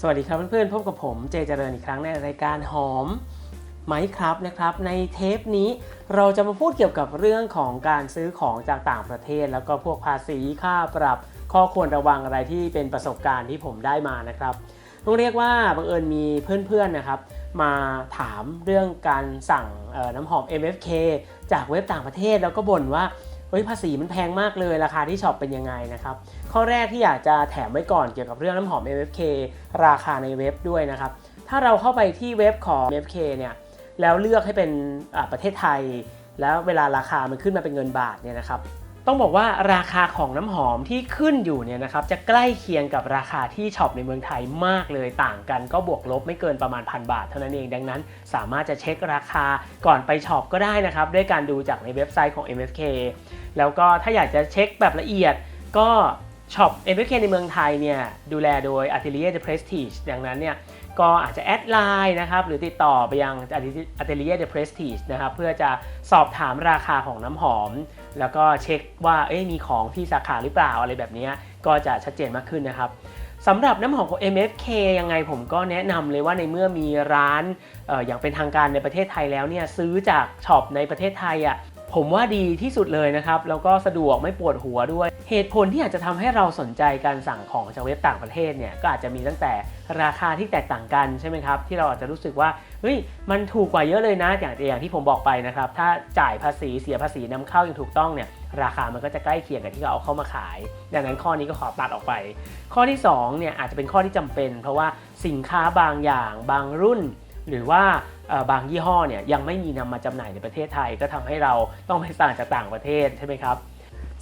สวัสดีครับเพื่อนๆพบกับผมเจเจริญอีกครั้งในรายการหอมไหมครับนะครับ ในเทปนี้เราจะมาพูดเกี่ยวกับเรื่องของการซื้อของจากต่างประเทศ แล้วก็พวกภาษีค่าปรับ ข้อควรระวังอะไรที่เป็นประสบการณ์ที่ผมได้มานะครับต้องเรียกว่าบังเอิญมีเพื่อนๆนะครับมาถามเรื่องการสั่งน้ำหอม MFK จากเว็บต่างประเทศแล้วก็บ่นว่า เฮ้ยภาษีมันแพงมากเลยราคาที่ช็อปเป็นยังไงนะครับ ข้อแรกที่อยากจะแถมไว้ก่อนเกี่ยวกับเรื่องน้ำหอม MFK ราคาในเว็บด้วยนะครับ ถ้าเราเข้าไปที่เว็บของ MFK เนี่ยแล้วเลือกให้เป็นอ่าประเทศไทย แล้วเวลาราคามันขึ้นมาเป็นเงินบาทเนี่ยนะครับ ต้องบอกว่าราคาของน้ำหอมที่ขึ้นอยู่เนี่ยนะครับจะใกล้เคียงกับราคาที่ช็อปในเมืองไทยมากเลยต่างกันก็บวกลบไม่เกินประมาณพันบาทเท่านั้นเองดังนั้น สามารถจะเช็คราคาก่อนไปช็อปก็ได้นะครับด้วยการดูจากในเว็บไซต์ของ MFK แล้วก็ถ้าอยากจะเช็คแบบละเอียดก็ช็อป MFK ในเมืองไทยเนี่ยดูแลโดย Atelier de Prestige ดังนั้นเนี่ยก็อาจจะแอดไลน์นะครับหรือติดต่อไปยัง Atelier de Prestige นะครับเพื่อจะสอบถามราคาของน้ำหอม แล้วก็เช็คว่าเอ๊ะมีของที่สาขาหรือเปล่าอะไรแบบนี้ก็จะชัดเจนมากขึ้นนะครับสำหรับน้ำหอมของ MFK ยังไงผมก็แนะนำเลยว่าในเมื่อมีร้านอออย่างเป็นทางการในประเทศไทยแล้วเนี่ยซื้อจากช็อปในประเทศไทยอะผมว่าดีที่สุดเลยนะครับ แล้วก็สะดวกไม่ปวดหัวด้วย เหตุผลที่อาจจะทำให้เราสนใจการสั่งของจากเว็บต่างประเทศเนี่ยก็อาจจะมีตั้งแต่ราคาที่แตกต่างกันใช่ไหมครับที่เราอาจจะรู้สึกว่าเฮ้ยมันถูกกว่าเยอะเลยนะอย่างอย่างที่ผมบอกไปนะครับถ้าจ่ายภาษีเสียภาษีนำเข้าอย่างถูกต้องเนี่ยราคามันก็จะใกล้เคียงกับที่เขาเอาเข้ามาขาย ดังนั้นข้อนี้ก็ขอตัดออกไป ข้อที่2เนี่ยอาจจะเป็นข้อที่จำเป็น เพราะว่าสินค้าบางอย่างบางรุ่น หรือว่าบางยี่ห้อเนี่ยยังไม่มีนำมาจำหน่ายในประเทศไทย ก็ทำให้เราต้องไปสั่งจากต่างประเทศใช่ไหมครับ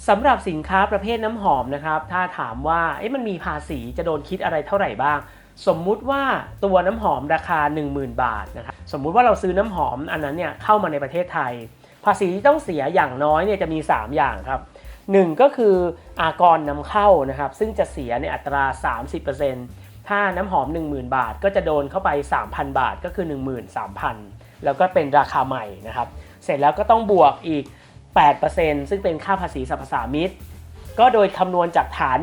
สำหรับสินค้าประเภทน้ำหอมนะครับ ถ้าถามว่ามันมีภาษีจะโดนคิดอะไรเท่าไหร่บ้าง สมมุติว่าตัวน้ำหอมราคา 10,000 บาทนะครับ สมมุติว่าเราซื้อน้ำหอมอันนั้นเนี่ยเข้ามาในประเทศไทย ภาษีที่ต้องเสียอย่างน้อยเนี่ยจะมี 3 อย่างครับ 1 ก็คืออากรนำเข้านะครับ ซึ่งจะเสียในอัตรา 30%ถ้าน้ำหอม 10,000 บาท ก็จะโดนเข้าไป 3,000 บาทก็คือ 13,000 แล้วก็เป็นราคาใหม่นะครับ เสร็จแล้วก็ต้องบวกอีก 8%ซึ่งเป็นค่าภาษีสรรพสามิตก็โดยคำนวณจากฐาน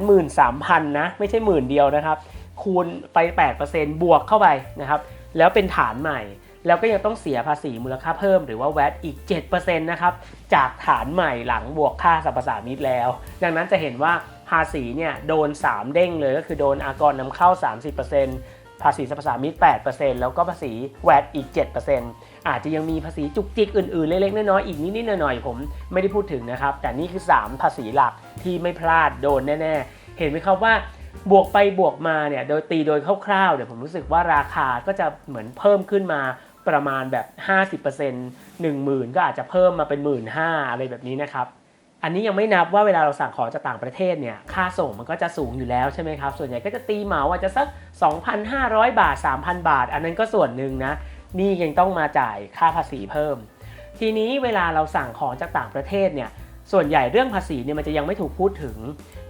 13,000 นะ ไม่ใช่หมื่นเดียวนะครับ คูณไป 8%บวกเข้าไปนะครับ แล้วเป็นฐานใหม่ แล้วก็ยังต้องเสียภาษีมูลค่าเพิ่มหรือว่า VAT อีก 7%นะครับ จากฐานใหม่หลังบวกค่าสรรพสามิตแล้ว ดังนั้นจะเห็นว่าภาษีเนี่ยโดน 3 เด้งเลยก็คือโดนอากรนำเข้า 30% ภาษีสรรพสามิต8%แล้วก็ภาษี VAT อีก 7%อาจจะยังมีภาษีจุกจิกอื่นๆ เล็กๆ น้อยๆ อีกนิดๆ หน่อยๆ ผมไม่ได้พูดถึงนะครับ แต่นี่คือ 3 ภาษีหลักที่ไม่พลาดโดนแน่ๆ เห็นไหมครับว่าบวกไปบวกมาเนี่ยโดยตีโดยคร่าวๆ เดี๋ยวผมรู้สึกว่าราคาก็จะเหมือนเพิ่มขึ้นมาประมาณแบบ 50% 10,000 ก็อาจจะเพิ่มมาเป็น 1 5ื่นอะไรแบบนี้นะครับ อันนี้ยังไม่นับว่าเวลาเราสั่งของจากต่างประเทศเนี่ยค่าส่งมันก็จะสูงอยู่แล้วใช่ไหมครับ ส่วนใหญ่ก็จะตีเหมาอาจจะสัก 2,500 บาท 3,000 บาท อันนั้นก็ส่วนหนึ่งนะนี่ยังต้องมาจ่ายค่าภาษีเพิ่ม ทีนี้เวลาเราสั่งของจากต่างประเทศเนี่ยส่วนใหญ่เรื่องภาษีเนี่ยมันจะยังไม่ถูกพูดถึง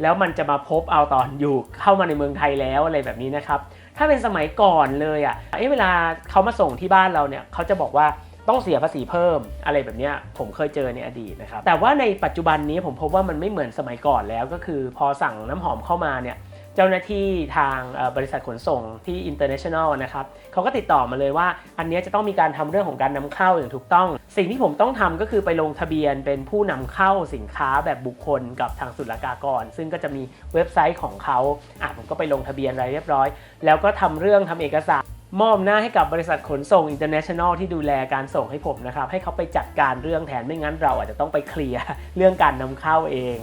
แล้วมันจะมาพบเอาตอนอยู่เข้ามาในเมืองไทยแล้วอะไรแบบนี้นะครับถ้าเป็นสมัยก่อนเลยอะเอ้เวลาเขามาส่งที่บ้านเราเนี่ยเขาจะบอกว่า ต้องเสียภาษีเพิ่มอะไรแบบนี้ผมเคยเจอในอดีตนะครับแต่ว่าในปัจจุบันนี้ผมพบว่ามันไม่เหมือนสมัยก่อนแล้วก็คือพอสั่งน้ำหอมเข้ามาเนี่ยเจ้าหน้าที่ทางบริษัทขนส่งที่ international นะครับเขาก็ติดต่อมาเลยว่า อันนี้จะต้องมีการทำเรื่องของการนำเข้าอย่างถูกต้อง สิ่งที่ผมต้องทำก็คือไปลงทะเบียนเป็นผู้นำเข้าสินค้าแบบบุคคลกับทางศุลกากร ซึ่งก็จะมีเว็บไซต์ของเขาอะผมก็ไปลงทะเบียนอะไรเรียบร้อย แล้วก็ทำเรื่องทำเอกสาร มอบหน้าให้กับบริษัทขนส่ง international ที่ดูแลการส่งให้ผมนะครับ ให้เขาไปจัดการเรื่องแทนไม่งั้นเราอาจจะต้องไปเคลียร์เรื่องการนำเข้าเอง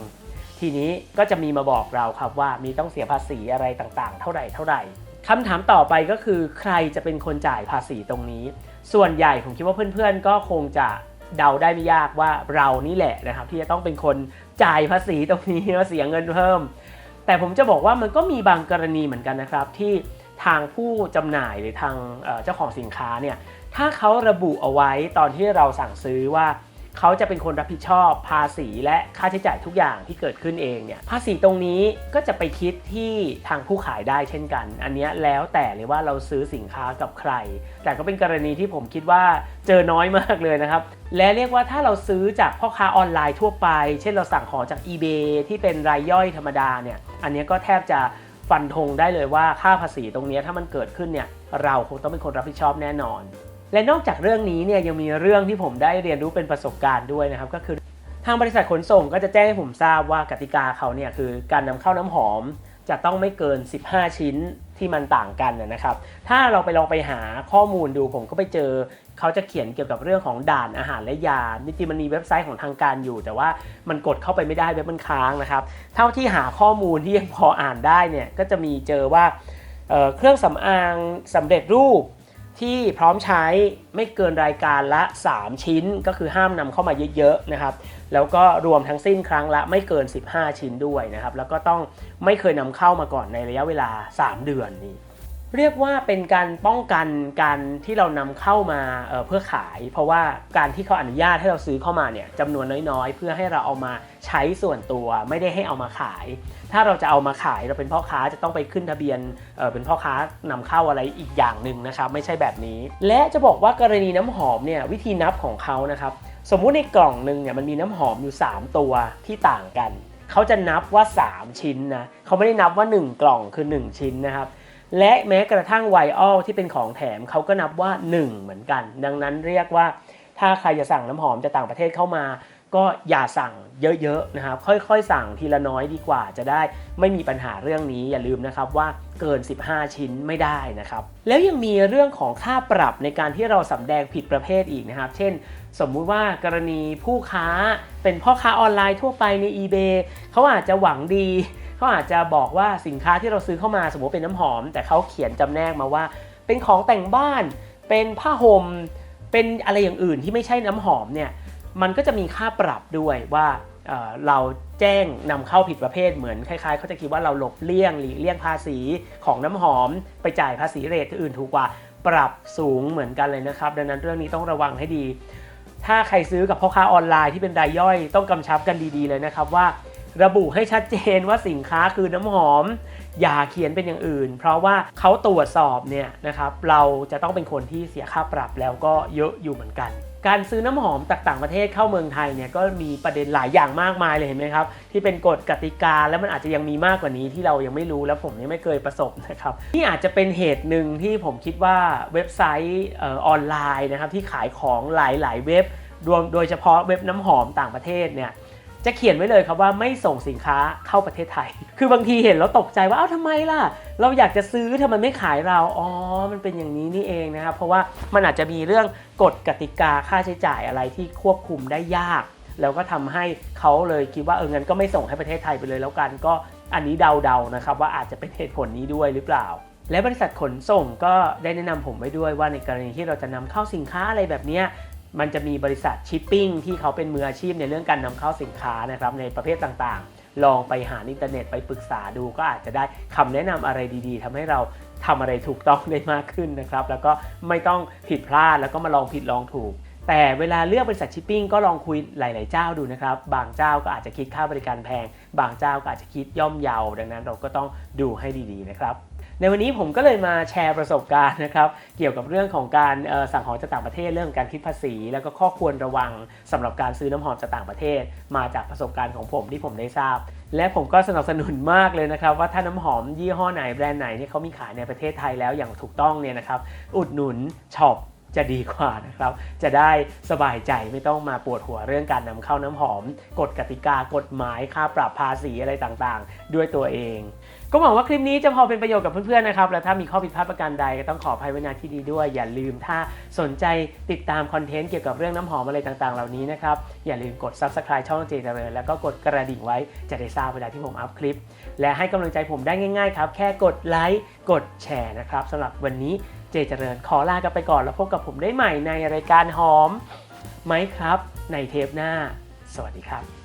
ทีนี้ก็จะมีมาบอกเราครับว่ามีต้องเสียภาษีอะไรต่างๆ เท่าไหร่เท่าไหร่คำถามต่อไปก็คือใครจะเป็นคนจ่ายภาษีตรงนี้ ส่วนใหญ่ผมคิดว่าเพื่อนๆ ก็คงจะเดาได้ไม่ยากว่าเรานี่แหละนะครับ ที่จะต้องเป็นคนจ่ายภาษีตรงนี้ว่าเสียเงินเพิ่ม แต่ผมจะบอกว่ามันก็มีบางกรณีเหมือนกันนะครับที่ ทางผู้จำหน่ายหรือทางเจ้าของสินค้าเนี่ยถ้าเขาระบุเอาไว้ตอนที่เราสั่งซื้อว่าเขาจะเป็นคนรับผิดชอบภาษีและค่าใช้จ่ายทุกอย่างที่เกิดขึ้นเองเนี่ยภาษีตรงนี้ก็จะไปคิดที่ทางผู้ขายได้เช่นกัน อันนี้แล้วแต่เลยว่าเราซื้อสินค้ากับใคร แต่ก็เป็นกรณีที่ผมคิดว่าเจอน้อยมากเลยนะครับ และเรียกว่าถ้าเราซื้อจากพ่อค้าออนไลน์ทั่วไป เช่นเราสั่งของจาก eBay ที่เป็นรายย่อยธรรมดาเนี่ยอันนี้ก็แทบจะ ฟันธงได้เลยว่าค่าภาษีตรงนี้ถ้ามันเกิดขึ้นเนี่ยเราคงต้องเป็นคนรับผิดชอบแน่นอน และนอกจากเรื่องนี้เนี่ยยังมีเรื่องที่ผมได้เรียนรู้เป็นประสบการณ์ด้วยนะครับก็คือทางบริษัทขนส่งก็จะแจ้งให้ผมทราบว่ากติกาเขาเนี่ยคือการนำเข้าน้ำหอม จะต้องไม่เกิน 15 ชิ้นที่มันต่างกันนะนะครับ ถ้าเราไปลองไปหาข้อมูลดูผมก็ไปเจอ เขาจะเขียนเกี่ยวกับเรื่องของด่านอาหารและยาจริงๆมันมีเว็บไซต์ของทางการอยู่ แต่ว่ามันกดเข้าไปไม่ได้เว็บมันค้างนะครับ เท่าที่หาข้อมูลที่ยังพออ่านได้เนี่ยก็จะมีเจอว่าเเครื่องสำอางสำเร็จรูปที่พร้อมใช้ไม่เกินรายการละ 3 ชิ้นก็คือห้ามนำเข้ามาเยอะๆนะครับ แล้วก็รวมทั้งสิ้นครั้งละไม่เกิน 15 ชิ้นด้วยนะครับ แล้วก็ต้องไม่เคยนำเข้ามาก่อนในระยะเวลา 3 เดือนนี้ เรียกว่าเป็นการป้องกันการที่เรานำเข้ามาเเพื่อขาย เพราะว่าการที่เขาอนุญาตให้เราซื้อเข้ามาเนี่ยจำนวนน้อยๆ เพื่อให้เราเอามาใช้ส่วนตัวไม่ได้ให้เอามาขาย ถ้าเราจะเอามาขายเราเป็นพ่อค้าจะต้องไปขึ้นทะเบียนเเป็นพ่อค้านำเข้าอะไรอีกอย่างหนึ่งนะครับไม่ใช่แบบนี้ และจะบอกว่ากรณีน้ำหอมเนี่ยวิธีนับของเขานะครับสมมุติในกล่องหนึ่งเนี่ยมันมีน้ำหอมอยู่ 3 ตัวที่ต่างกัน เขาจะนับว่า 3 ชิ้นนะเขาไม่ได้นับว่า 1 กล่องคือ 1 ชิ้นนะครับ และแม้กระทั่งไวออลที่เป็นของแถมเขาก็นับว่า 1 เหมือนกัน ดังนั้นเรียกว่าถ้าใครจะสั่งน้ำหอมจากต่างประเทศเข้ามา ก็อย่าสั่งเยอะๆนะครับ ค่อยๆ สั่งทีละน้อยดีกว่าจะได้ไม่มีปัญหาเรื่องนี้อย่าลืมนะครับว่าเกิน 15 ชิ้นไม่ได้นะครับ แล้วยังมีเรื่องของค่าปรับในการที่เราสำแดงผิดประเภทอีกนะครับ เช่น สมมุติว่ากรณีผู้ค้าเป็นพ่อค้าออนไลน์ทั่วไปใน eBay เขาอาจจะหวังดี เขาอาจจะบอกว่าสินค้าที่เราซื้อเข้ามาสมมติเป็นน้ำหอม แต่เขาเขียนจำแนกมาว่า เป็นของแต่งบ้าน เป็นผ้าห่มเป็นอะไรอย่างอื่นที่ไม่ใช่น้ำหอมเนี่ยมันก็จะมีค่าปรับด้วยว่าเเราแจ้งนำเข้าผิดประเภทเหมือนคล้ายๆเขาจะคิดว่าเราหลบเลี่ยงหลีกเลี่ยงภาษีของน้ำหอม ไปจ่ายภาษีเรทอื่นถูกกว่าปรับสูงเหมือนกันเลยนะครับ ดังนั้นเรื่องนี้ต้องระวังให้ดี ถ้าใครซื้อกับพ่อค้าออนไลน์ที่เป็นรายย่อยต้องกำชับกันดีๆเลยนะครับว่า ระบุให้ชัดเจนว่าสินค้าคือน้ำหอม อย่าเขียนเป็นอย่างอื่น เพราะว่าเขาตรวจสอบเนี่ยนะครับเราจะต้องเป็นคนที่เสียค่าปรับแล้วก็เยอะอยู่เหมือนกัน การซื้อน้ำหอมจากต่างประเทศเข้าเมืองไทยเนี่ยก็มีประเด็นหลายอย่างมากมายเลยเห็นไหมครับที่เป็นกฎกติกาแล้วมันอาจจะยังมีมากกว่านี้ที่เรายังไม่รู้แล้วผมยังไม่เคยประสบนะครับนี่อาจจะเป็นเหตุหนึ่งที่ผมคิดว่าเว็บไซต์ออออนไลน์นะครับที่ขายของหลาย ๆ เว็บรวมโดยเฉพาะเว็บน้ำหอมต่างประเทศเนี่ย จะเขียนไว้เลยครับว่าไม่ส่งสินค้าเข้าประเทศไทย คือบางทีเห็นแล้วตกใจว่าเอ้าทำไมล่ะ เราอยากจะซื้อทำไมไม่ขายเรา อ๋อ มันเป็นอย่างนี้นี่เองนะครับ เพราะว่ามันอาจจะมีเรื่องกฎกติกาค่าใช้จ่ายอะไรที่ควบคุมได้ยาก แล้วก็ทำให้เขาเลยคิดว่าเอองั้นก็ไม่ส่งให้ประเทศไทยไปเลยแล้วกัน ก็อันนี้เดาๆนะครับว่าอาจจะเป็นเหตุผลนี้ด้วยหรือเปล่าและบริษัทขนส่งก็ได้แนะนำผมไว้ด้วยว่าในกรณีที่เราจะนำเข้าสินค้าอะไรแบบนี้ มันจะมีบริษัทชิปปิ้งที่เขาเป็นมืออาชีพในเรื่องการนำเข้าสินค้านะครับในประเภทต่างๆ ลองไปหาอินเทอร์เน็ตไปปรึกษาดูก็อาจจะได้คำแนะนำอะไรดีๆทำให้เราทำอะไรถูกต้องได้มากขึ้นนะครับ แล้วก็ไม่ต้องผิดพลาดแล้วก็มาลองผิดลองถูก แต่เวลาเลือกบริษัทชิปปิ้งก็ลองคุยหลาย ๆ เจ้าดูนะครับ บางเจ้าก็อาจจะคิดค่าบริการแพง บางเจ้าก็อาจจะคิดย่อมเยา ดังนั้นเราก็ต้องดูให้ดี ๆ นะครับ ในวันนี้ผมก็เลยมาแชร์ประสบการณ์นะครับเกี่ยวกับเรื่องของการสั่งของจากต่างประเทศเรื่องการคิดภาษี แล้วก็ข้อควรระวังสำหรับการซื้อน้ำหอมจากต่างประเทศ มาจากประสบการณ์ของผมที่ผมได้ทราบ และผมก็สนับสนุนมากเลยนะครับว่าถ้าน้ำหอมยี่ห้อไหนแบรนด์ไหนเนี่ยเขามีขายในประเทศไทยแล้วอย่างถูกต้องเนี่ยนะครับอุดหนุนช็อปจะดีกว่านะครับ จะได้สบายใจไม่ต้องมาปวดหัวเรื่องการนำเข้าน้ำหอม กฎกติกากฎหมายค่าปรับภาษีอะไรต่างๆ ด้วยตัวเอง ก็หวังว่าคลิปนี้จะพอเป็นประโยชน์กับเพื่อนๆนะครับ และถ้ามีข้อผิดพลาดประการใดก็ต้องขออภัยไว้ณที่นี้ด้วย อย่าลืมถ้าสนใจติดตามคอนเทนต์เกี่ยวกับเรื่องน้ำหอมอะไรต่างๆ เหล่านี้นะครับ อย่าลืมกด subscribe ช่องเจเจริญแล้วก็กดกระดิ่งไว้จะได้ทราบเวลาที่ผมอัพคลิป และให้กำลังใจผมได้ง่ายๆครับ แค่กดไลค์ กดแชร์นะครับสำหรับวันนี้เจเจริญขอลากันไปก่อนแล้วพบกับผมได้ใหม่ในรายการหอมไหมครับ ในเทปหน้า สวัสดีครับ